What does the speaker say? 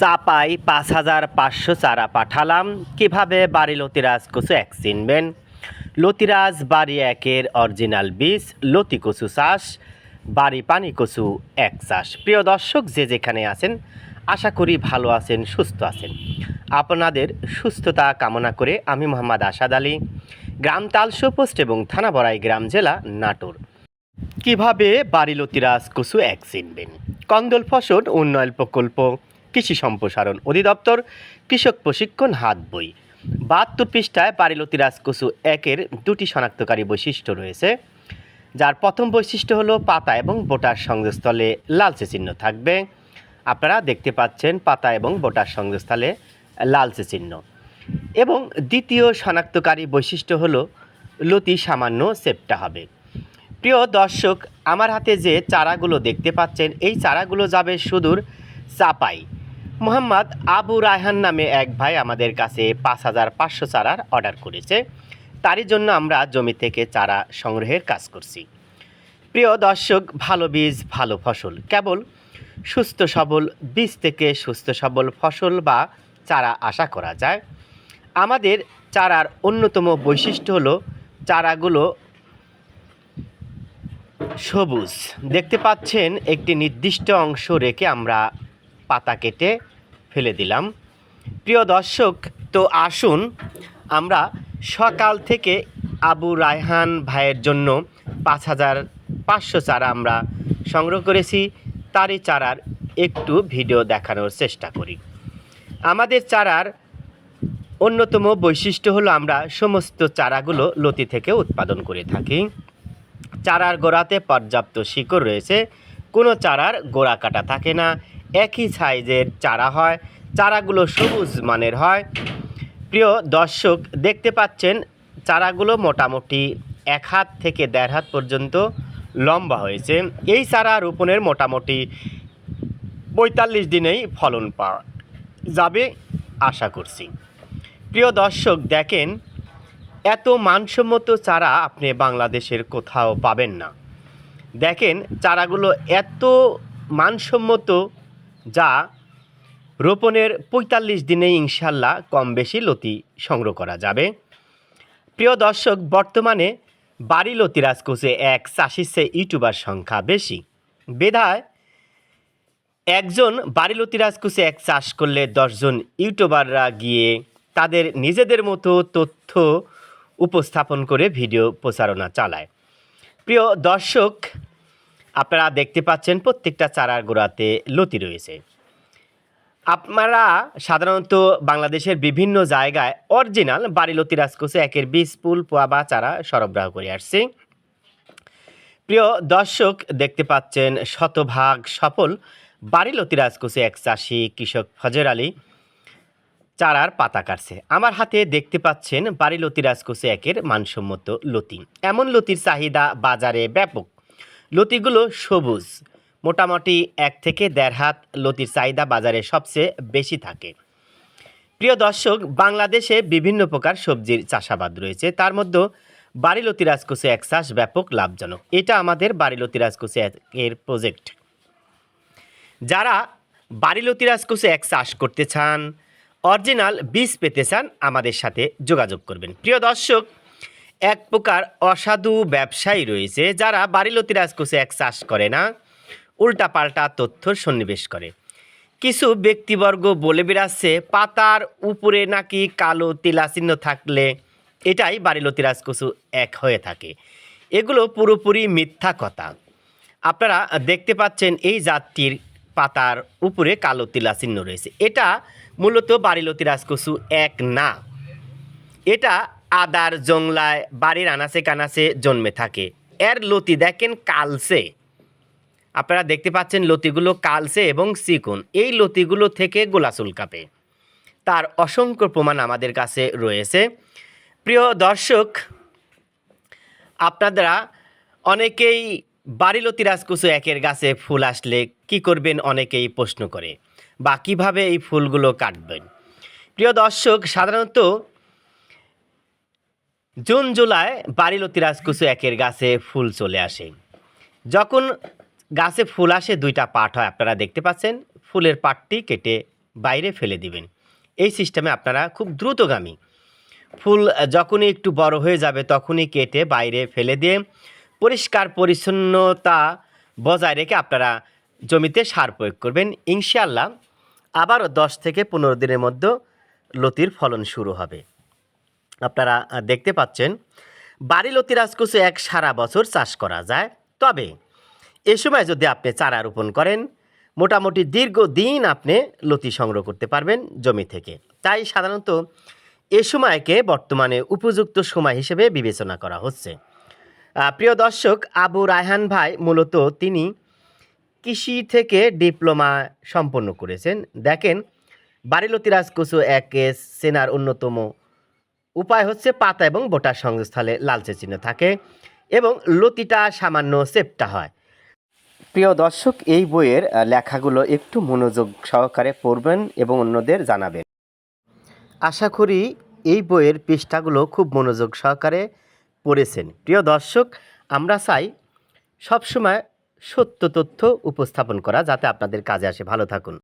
চাপাই পাঁচ হাজার পাঁচশো চারা পাঠালাম। কীভাবে বাড়ি লতিরাজ কচু এক চিনবেন? লতিরাজ বাড়ি একের অরিজিনাল বীজ, লতি কচু চাষ, বাড়ি পানি কচু এক চাষ। প্রিয় দর্শক, যে যেখানে আছেন, আশা করি ভালো আছেন, সুস্থ আছেন। আপনাদের সুস্থতা কামনা করে আমি মোহাম্মদ আসাদ আলী, গ্রাম তালসো পোস্ট এবং থানা বড়াই গ্রাম জেলা নাটোর। কীভাবে বাড়ি লতিরাজ কচু এক চিনবেন? কন্দল ফসল উন্নয়ন প্রকল্প কৃষি সম্প্রসারণ অধিদপ্তর কৃষক প্রশিক্ষণ হাত বই। বাহাত্তর পৃষ্ঠায় বাড়ি লতিরাজ কচু একের দুটি শনাক্তকারী বৈশিষ্ট্য রয়েছে, যার প্রথম বৈশিষ্ট্য হলো পাতা এবং বোটার সংযোগস্থলে লালচে চিহ্ন থাকবে। আপনারা দেখতে পাচ্ছেন পাতা এবং বোটার সংযোগস্থলে লালচে চিহ্ন। এবং দ্বিতীয় শনাক্তকারী বৈশিষ্ট্য হলো লতি সামান্য সেপটা হবে। প্রিয় দর্শক, আমার হাতে যে চারাগুলো দেখতে পাচ্ছেন, এই চারাগুলো যাবে সুদূর চাপাই। মোহাম্মদ আবু রায়হান নামে এক ভাই আমাদের কাছে পাঁচ হাজার পাঁচশো চারার অর্ডার করেছে। তারই জন্য আমরা জমি থেকে চারা সংগ্রহের কাজ করছি। প্রিয় দর্শক, ভালো বীজ, ভালো ফসল, কেবল সুস্থ সবল বীজ থেকে সুস্থ সবল ফসল বা চারা আশা করা যায়। আমাদের চারার অন্যতম বৈশিষ্ট্য হলো চারাগুলো সবুজ। দেখতে পাচ্ছেন, একটি নির্দিষ্ট অংশ রেখে আমরা পাতা কেটে ফেলে দিলাম। প্রিয় দর্শক, তো আসুন আমরা সকাল থেকে আবু রায়হান ভাইয়ের জন্য পাঁচ হাজার পাঁচশো চারা আমরা সংগ্রহ করেছি। তারই চারার একটু ভিডিও দেখানোর চেষ্টা করি। আমাদের চারার অন্যতম বৈশিষ্ট্য হলো আমরা সমস্ত চারাগুলো লতি থেকে উৎপাদন করে থাকি। চারার গোড়াতে পর্যাপ্ত শিকড় রয়েছে। কোনো চারার গোড়া কাটা থাকে না। একই সাইজের চারা হয়, চারাগুলো সবুজ মানের হয়। প্রিয় দর্শক, দেখতে পাচ্ছেন, চারাগুলো মোটামুটি এক হাত থেকে দেড় হাত পর্যন্ত লম্বা হয়েছে। এই চারা রোপণের মোটামুটি পঁয়তাল্লিশ দিনেই ফলন পাওয়া যাবে আশা করছি। প্রিয় দর্শক, দেখেন, এত মানসম্মত চারা আপনি বাংলাদেশের কোথাও পাবেন না। দেখেন চারাগুলো এত মানসম্মত যা রোপণের পঁয়তাল্লিশ দিনে ইনশাল্লাহ কম বেশি লতি সংগ্রহ করা যাবে। প্রিয় দর্শক, বর্তমানে বাড়ি লতি রাজকোষে এক চাষিসে ইউটিউবার সংখ্যা বেশি। বেধায় একজন বাড়িলতি রাজকুশে এক চাষ করলে দশজন ইউটিউবাররা গিয়ে তাদের নিজেদের মতো তথ্য উপস্থাপন করে ভিডিও প্রচারণা চালায়। প্রিয় দর্শক, আপনারা দেখতে পাচ্ছেন প্রত্যেকটা চারার গোড়াতে লতি রয়েছে। আপনারা সাধারণত বাংলাদেশের বিভিন্ন জায়গায় অরিজিনাল বাড়িলতি রাজকুশে একের বীজ পুল পোয়া বা চারা সরবরাহ করে আসছে। প্রিয় দর্শক, দেখতে পাচ্ছেন শতভাগ সফল বাড়িলতি রাজকুশে এক চাষি কৃষক ফজর আলী। চারার পাতা কাটছে। আমার হাতে দেখতে পাচ্ছেন বাড়িলতি রাজকুশে একের মানসম্মত লতি। এমন লতির চাহিদা বাজারে ব্যাপক। লতিগুলো সবুজ। মোটামুটি এক থেকে দেড় হাত লতির চাহিদা বাজারে সবচেয়ে বেশি থাকে। প্রিয় দর্শক, বাংলাদেশে বিভিন্ন প্রকার সবজির চাষাবাদ রয়েছে। তার মধ্যে বাড়িলতি রাজকুশে এক চাষ ব্যাপক লাভজনক। এটা আমাদের বাড়িলতি রাজকুশে এর প্রজেক্ট যারা বাড়িলতি রাজকুশে এক চাষ করতে চান অরিজিনাল বীজ পেতে চান আমাদের সাথে যোগাযোগ করবেন। প্রিয় দর্শক, এক প্রকার অসাধু ব্যবসায়ী রয়েছে যারা বাড়ি বাড়িলতি রাজকুশে এক চাষ করে না, উল্টাপাল্টা তথ্য সন্নিবেশ করে। কিছু ব্যক্তিবর্গ বলে বেড়াচ্ছে, পাতার উপরে নাকি কালো তিলাচিহ্ন থাকলে এটাই বাড়িলতি রাজকুশু এক হয়ে থাকে। এগুলো পুরোপুরি মিথ্যা কথা। আপনারা দেখতে পাচ্ছেন এই জাতটির পাতার উপরে কালো তিলা চিহ্ন রয়েছে। এটা মূলত বাড়িলতি রাজকসু এক না। এটা আদার জংলায় বাড়ির আনাচে কানাচে জন্মে থাকে। এর লতি দেখেন কালসে আপনারা দেখতে পাচ্ছেন লতিগুলো কালসে এবং চিকুন। এই লতিগুলো থেকে গোলা কাপে। তার অসংখ্য প্রমাণ আমাদের কাছে রয়েছে। প্রিয় দর্শক, আপনারা অনেকেই বাড়িলতি রাজকুচু একের গাছে ফুল আসলে কি করবেন অনেকেই প্রশ্ন করে। বা কীভাবে এই ফুলগুলো কাটবেন? প্রিয় দর্শক, সাধারণত জুন, জুলাই বাড়িলতি রাজকুচু একের গাছে ফুল চলে আসে। যখন গাছে ফুল আসে, দুইটা পাট হয়, আপনারা দেখতে পাচ্ছেন। ফুলের পাটটি কেটে বাইরে ফেলে দিবেন। এই সিস্টেমে আপনারা খুব দ্রুতগামী ফুল যখনই একটু বড় হয়ে যাবে, তখনই কেটে বাইরে ফেলে দিয়ে পরিষ্কার পরিচ্ছন্নতা বজায় রেখে আপনারা জমিতে সার প্রয়োগ করবেন। ইনশাআল্লাহ আবারও দশ থেকে পনেরো দিনের মধ্যে লতির ফলন শুরু হবে। আপনারা দেখতে পাচ্ছেন, বাড়ি লতি রাজকুচু এক সারা বছর চাষ করা যায়। তবে এ সময় যদি আপনি চারা রোপণ করেন, মোটামুটি দীর্ঘদিন আপনি লতি সংগ্রহ করতে পারবেন জমি থেকে। তাই সাধারণত এ সময়কে বর্তমানে উপযুক্ত সময় হিসেবে বিবেচনা করা হচ্ছে। প্রিয় দর্শক, আবু রায়হান ভাই মূলত তিনি কৃষি থেকে ডিপ্লোমা সম্পন্ন করেছেন। দেখেন বাড়িলতি রাজকুচু এক সেনার অন্যতম উপায় হচ্ছে পাতা এবং বোটার সংস্থলে লালচে চিহ্ন থাকে এবং লতিটা সামান্য চেপটা হয়। প্রিয় দর্শক, এই বইয়ের লেখাগুলো একটু মনোযোগ সহকারে পড়বেন এবং অন্যদের জানাবেন। আশা করি এই বইয়ের পৃষ্ঠাগুলো খুব মনোযোগ সহকারে পড়েছেন। প্রিয় দর্শক, আমরা চাই সবসময় সত্য তথ্য উপস্থাপন করা যাতে আপনাদের কাজে আসে। ভালো থাকুন।